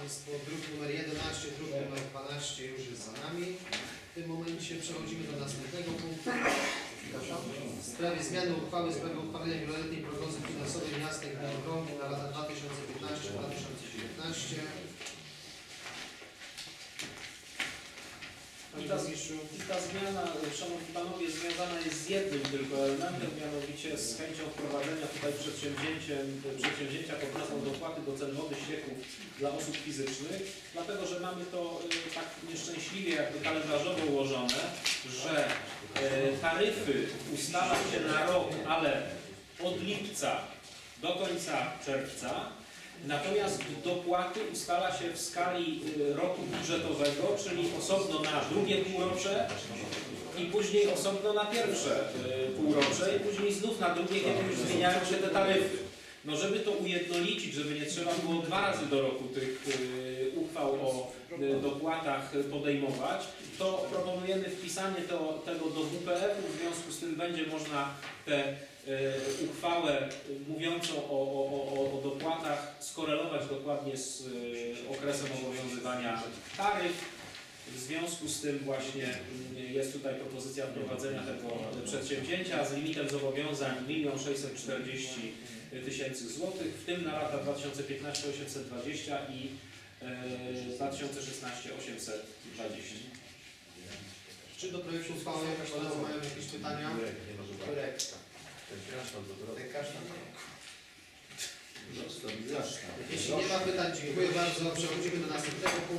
Państwo, druk numer 11, druk numer 12 już jest za nami. W tym momencie przechodzimy do następnego punktu. W sprawie zmiany uchwały w sprawie uchwalenia wieloletniej prognozy finansowej miasta i gminy na lata 2015-2019. Panie I ta, ta zmiana, Szanowni Panowie, związana jest z jednym tylko elementem, mianowicie z chęcią wprowadzenia tutaj przedsięwzięciem, przedsięwzięcia pod nazwą dopłaty do cen wody ścieków dla osób fizycznych, dlatego że mamy to y, tak nieszczęśliwie jakby kalendarzowo ułożone, że y, taryfy ustala się na rok, ale od lipca do końca czerwca, Natomiast dopłaty ustala się w skali y, roku budżetowego, czyli osobno na drugie półrocze i później osobno na pierwsze półrocze i później znów na drugie, kiedy już zmieniają się te taryfy. No żeby to ujednolicić, żeby nie trzeba było dwa razy do roku tych y, uchwał o y, dopłatach podejmować, to proponujemy wpisanie to, tego do WPF-u, w związku z tym będzie można tę y, uchwałę mówiącą o, o, o, o dopłatach skorelować dokładnie z okresem obowiązywania taryf. W związku z tym właśnie y, jest tutaj propozycja wprowadzenia tego przedsięwzięcia z limitem zobowiązań 1 640 tysięcy złotych, w tym na lata 2015 820 i y, 2016 820. Czy do projektu uchwały koledzy mają jakieś pytania? Jeśli nie ma pytań, dziękuję bardzo. Przechodzimy do następnego punktu.